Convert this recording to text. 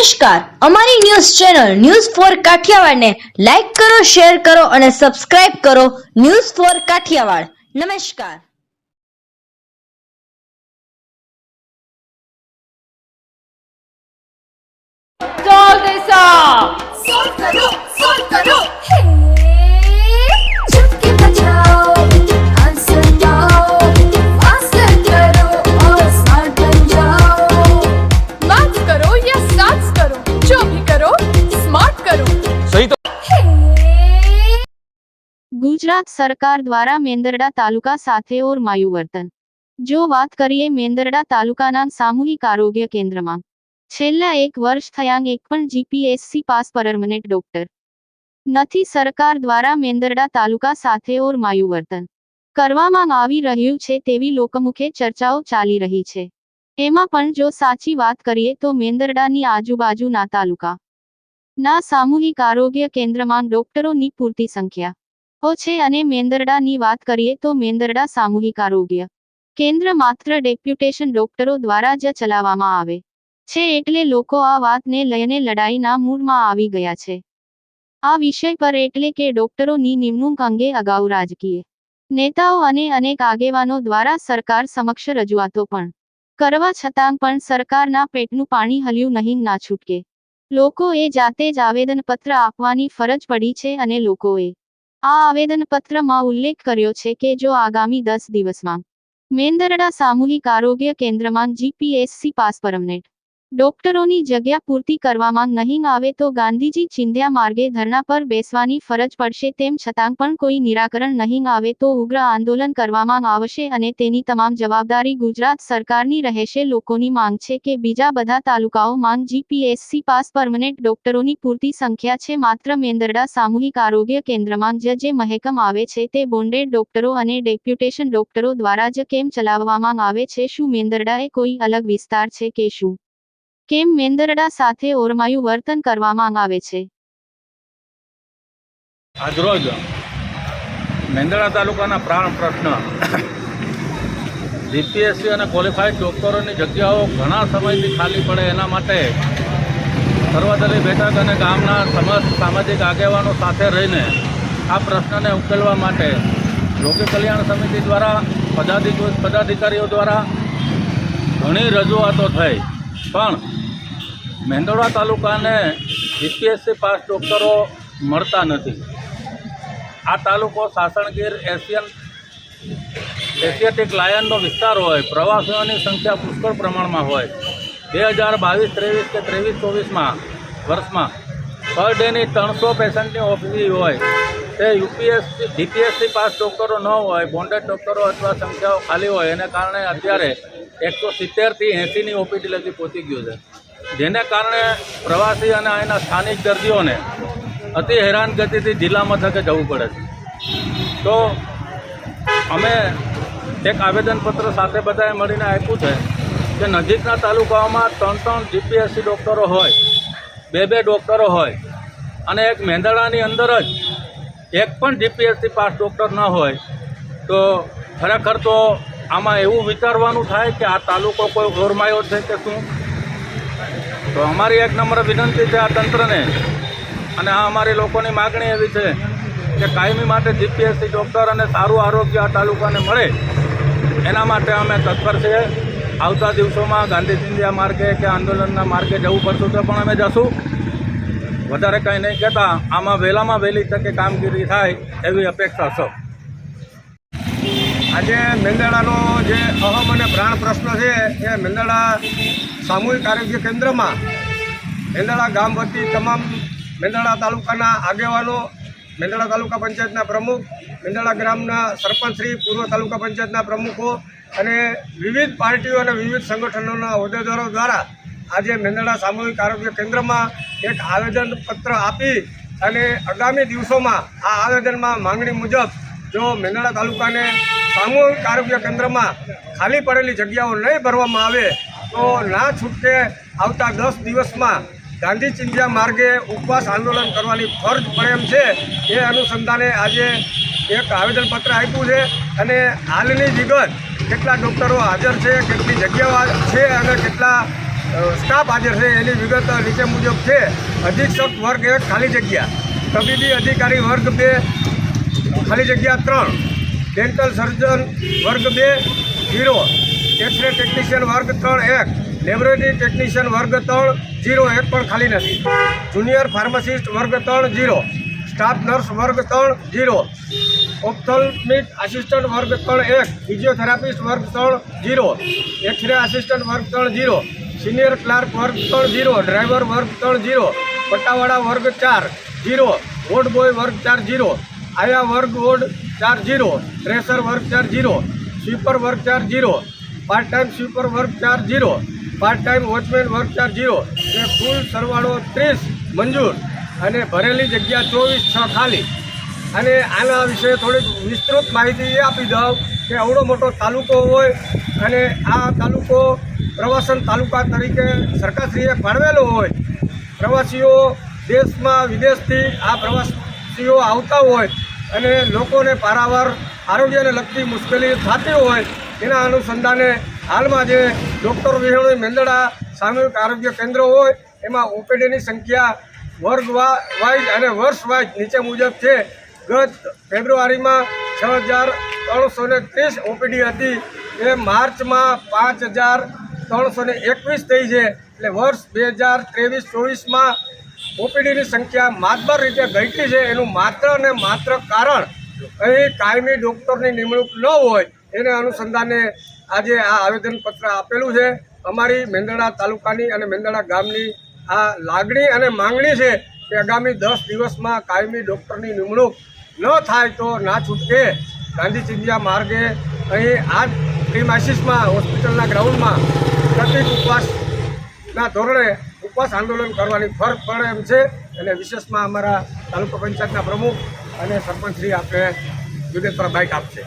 નમસ્કાર. અમારી news channel news four કાઠિયાવાડને લાઈક કરો શેર કરો અને સબસ્ક્રાઇબ કરો ન્યૂઝ ફોર કાઠિયાવાડ. નમસ્કાર. સોલ દેસા સોલ કરો સોલ ગુજરાત સરકાર દ્વારા મેંદરડા તાલુકા સાથે ઓરમાયું વર્તન જો વાત કરીએ મેંદરડા તાલુકાના સામૂહિક આરોગ્ય કેન્દ્રમાં. છેલ્લા એક વર્ષ થયાંગ એક પણ જીપીએસસી પાસ પરમનેન્ટ ડોક્ટર. નથી સરકાર દ્વારા મેંદરડા તાલુકા સાથે ઓરમાયું વર્તન કરવામાં આવી રહ્યું છે તેવી લોકમુખે ચર્ચાઓ ચાલી રહી છે. એમાં પણ જો સાચી વાત કરીએ તો મેંદરડાની આજુબાજુના તાલુકા. ના સામૂહિક આરોગ્ય કેન્દ્રમાં ડોક્ટરોની પૂરતી સંખ્યા. ઓ છે અને મેંદરડાની વાત કરીએ તો મેંદરડા સામૂહિક આરોગ્ય. કેન્દ્ર માત્ર ડેપ્યુટેશન ડોક્ટરો દ્વારા જ ચલાવવામાં આવે છે એટલે લોકો આ વાતને લઈને લડાઈના મૂળમાં આવી ગયા છે. આ વિષય પર એટલે કે ડોક્ટરોની નિમણૂક અંગે અગાઉ રાજકીય નેતાઓ અને અનેક આગેવાનો દ્વારા સરકાર સમક્ષ રજૂઆતો પણ કરવા છતાં પણ સરકારના પેટનું પાણી હલ્યું નહીં, ના છૂટકે. લોકોએ જાતે જ આવેદનપત્ર આપવાની ફરજ પડી છે અને લોકોએ આ આવેદનપત્રમાં ઉલ્લેખ કર્યો છે કે જો આગામી દસ દિવસમાં મેંદરડા સામૂહિક આરોગ્ય કેન્દ્રમાં જીપીએસસી પાસ પરમનેટ ડોક્ટરોની જગ્યા પૂર્તિ કરવામાં નહીં આવે તો ગાંધીજી ચિંધ્યા માર્ગે ધરણા પર બેસવાની ફરજ પડશે તેમ છતાં પણ કોઈ નિરાકરણ નહીં આવે તો ઉગ્ર આંદોલન કરવામાં આવશે અને તેની તમામ જવાબદારી ગુજરાત સરકારની રહેશે. લોકોની માંગ છે કે બીજા બધા તાલુકાઓ માંગ જીપીએસસી પાસ પરમનેન્ટ ડોક્ટરોની પૂરતી સંખ્યા છે. માત્ર મેંદરડા સામૂહિક આરોગ્ય કેન્દ્રમાં જ જે મહેકમ આવે છે તે બોન્ડેડ ડોક્ટરો અને ડેપ્યુટેશન ડોક્ટરો દ્વારા જ કેમ ચલાવવામાં આવે છે? શું મેંદરડા એ કોઈ અલગ વિસ્તાર છે કે શું? કેમ મેંદરડા સાથે ઓરમાયું વર્તન કરવામાં આવે છે? આજરોજ મેંદરડા તાલુકાના પ્રાણ પ્રશ્ન. જીપીએસસી અને ક્વોલિફાઈડ ડોક્ટરોની જગ્યાઓ ઘણા સમયથી ખાલી પડે એના માટે સર્વદલીય બેઠક અને ગામના સમસ્ત સામાજિક આગેવાનો સાથે રહીને આ પ્રશ્નને ઉકેલવા માટે લોક કલ્યાણ સમિતિ દ્વારા પદાધિક પદાધિકારીઓ દ્વારા ઘણી રજૂઆતો થઈ. પણ મેંદોડા તાલુકાને જીપીએસસી પાસ ડૉક્ટરો મળતા નથી. આ તાલુકો સાસણગીર એશિયન એશિયાટિક લાયનનો વિસ્તાર હોય, પ્રવાસીઓની સંખ્યા પુષ્કળ પ્રમાણમાં હોય. બે હજાર બાવીસ, ત્રેવીસ કે ત્રેવીસ ચોવીસમાં વર્ષમાં પર ડેની ત્રણસો પેશન્ટની ઓપીડી હોય. તે યુપીએસસી જીપીએસસી પાસ ડૉક્ટરો ન હોય, બોન્ડેડ ડૉક્ટરો અથવા સંખ્યાઓ ખાલી હોય, એને કારણે અત્યારે એકસો સિત્તેરથી એંસીની ઓપીડી લગી પહોંચી ગયું છે. જેને કારણે પ્રવાસી અને અહીંના સ્થાનિક દર્દીઓને અતિ હેરાનગતિથી જિલ્લા મથકે જવું પડે છે. તો અમે એક આવેદનપત્ર સાથે બધાએ મળીને આપ્યું છે કે નજીકના તાલુકાઓમાં ત્રણ ત્રણ જીપીએસસી ડૉક્ટરો હોય, બે બે ડૉક્ટરો હોય અને એક મેંદડાની અંદર જ એક પણ જીપીએસસી પાસ ડૉક્ટર ન હોય, તો ખરેખર તો આમાં એવું વિચારવાનું થાય કે આ તાલુકો કોઈ ઓરમાયો છે કે શું? તો અમારી એક નંબર વિનંતી છે આ તંત્રને. અને આ અમારી લોકોની માગણી એવી છે કે કાયમી માટે જીપીએસસી ડૉક્ટર અને સારું આરોગ્ય આ તાલુકાને મળે. એના માટે અમે તત્પર છીએ. આવતા દિવસોમાં ગાંધી ચિંધ્યા માર્ગે કે આંદોલનના માર્ગે જવું પડતું તો પણ અમે જશું. વધારે કંઈ નહીં કહેતા. આમાં વહેલામાં વહેલી તકે કામગીરી થાય એવી અપેક્ષા છે. આજે મેંદરડાનો જે અહમ અને પ્રાણ પ્રશ્ન છે, એ મેંદરડા સામૂહિક આરોગ્ય કેન્દ્રમાં મેંદરડા ગામ વતી તમામ મેંદરડા તાલુકાના આગેવાનો મેંદરડા તાલુકા પંચાયતના પ્રમુખ મેંદરડા ગ્રામના સરપંચશ્રી પૂર્વ તાલુકા પંચાયતના પ્રમુખો અને વિવિધ પાર્ટીઓ અને વિવિધ સંગઠનોના હોદ્દેદારો દ્વારા આજે મેંદરડા સામૂહિક આરોગ્ય કેન્દ્રમાં એક આવેદનપત્ર આપી અને આગામી દિવસોમાં આ આવેદનમાં માંગણી મુજબ જો મેંદરડા તાલુકાને સામૂહિક આરોગ્ય કેન્દ્રમાં ખાલી પડેલી જગ્યાઓ નહીં ભરવામાં આવે, તો ના છૂટકે આવતા દસ દિવસમાં ગાંધી ચિંધ્યા માર્ગે ઉપવાસ આંદોલન કરવાની ફરજ પડે એમ છે. એ અનુસંધાને આજે એક આવેદનપત્ર આપ્યું છે અને હાલની વિગત કેટલા ડૉક્ટરો હાજર છે, કેટલી જગ્યાઓ છે અને કેટલા સ્ટાફ હાજર છે એની વિગત નીચે મુજબ છે. અધિક્ષક વર્ગ એક, ખાલી જગ્યા. તબીબી અધિકારી વર્ગ બે, ખાલી જગ્યા ત્રણ. ડેન્ટલ સર્જન વર્ગ બે ઝીરો એક્સરે ટેકનિશિયન વર્ગ ત્રણ, એક. લેબોરેટરી ટેકનિશિયન વર્ગ ત્રણ ઝીરો એક પણ ખાલી નથી. જુનિયર ફાર્માસિસ્ટ વર્ગ ત્રણ ઝીરો સ્ટાફ નર્સ વર્ગ ત્રણ ઝીરો ઓપ્થોલ્મિક આસિસ્ટન્ટ વર્ગ ત્રણ, એક. ફિઝિયોથેરાપિસ્ટ વર્ગ ત્રણ ઝીરો એક્સરે આસિસ્ટન્ટ વર્ગ ત્રણ ઝીરો સિનિયર ક્લાર્ક વર્ગ ત્રણ ઝીરો ડ્રાઈવર વર્ગ ત્રણ ઝીરો પટ્ટાવાળા વર્ગ ચાર ઝીરો વોર્ડ બોય વર્ગ ચાર ઝીરો આયા વર્ગ વોર્ડ ચાર ઝીરો ટ્રેસર વર્ગ ચાર ઝીરો સ્વીપર વર્ગ ચાર ઝીરો પાર્ટ ટાઈમ સ્વીપર વર્ગ ચાર ઝીરો પાર્ટ ટાઈમ વોચમેન વર્ગ ચાર ઝીરો એ કુલ સરવાળો ત્રીસ મંજૂર અને ભરેલી જગ્યા ચોવીસ, છ ખાલી. અને આના વિશે થોડીક વિસ્તૃત માહિતી એ આપી દઉં કે અવડો મોટો તાલુકો હોય અને આ તાલુકો પ્રવાસન તાલુકા તરીકે સરકારશ્રીએ ફાળવેલો હોય. પ્રવાસીઓ દેશમાં વિદેશથી આ પ્રવાસીઓ આવતા હોય અને લોકોને પારાવાર આરોગ્યને લગતી મુશ્કેલી થતી હોય એના અનુસંધાને હાલમાં જે ડૉક્ટર વિહોણી મેંદડા સામૂહિક આરોગ્ય કેન્દ્ર હોય, એમાં ઓપીડીની સંખ્યા વર્ગ વાઇઝ અને વર્ષ વાઇઝ નીચે મુજબ છે. ગત ફેબ્રુઆરીમાં છ હજાર ત્રણસો ને ત્રીસ ઓપીડી હતી. એ માર્ચમાં પાંચ હજાર ત્રણસો ને એકવીસ થઈ છે. એટલે વર્ષ બે હજાર ત્રેવીસ ચોવીસમાં ઓપીડીની સંખ્યા માતબર રીતે ઘટી છે. એનું માત્ર ને માત્ર કારણ અહીં કાયમી ડૉક્ટરની નિમણૂક ન હોય એને અનુસંધાને આજે આ આવેદનપત્ર આપેલું છે. અમારી મેંદરડા તાલુકાની અને મેંદરડા ગામની આ લાગણી અને માંગણી છે કે આગામી દસ દિવસમાં કાયમી ડૉક્ટરની નિમણૂક ન થાય તો ના છૂટકે ગાંધી ચિંધિયા માર્ગે અહીં આ જ હોસ્પિટલના ગ્રાઉન્ડમાં પ્રતિક ઉપવાસના ધોરણે ઉપવાસ આંદોલન કરવાની ફરજ પડે એમ છે. અને વિશેષમાં અમારા તાલુકા પંચાયતના પ્રમુખ અને સરપંચશ્રી આપણે વિગતવાર બાઇક આપશે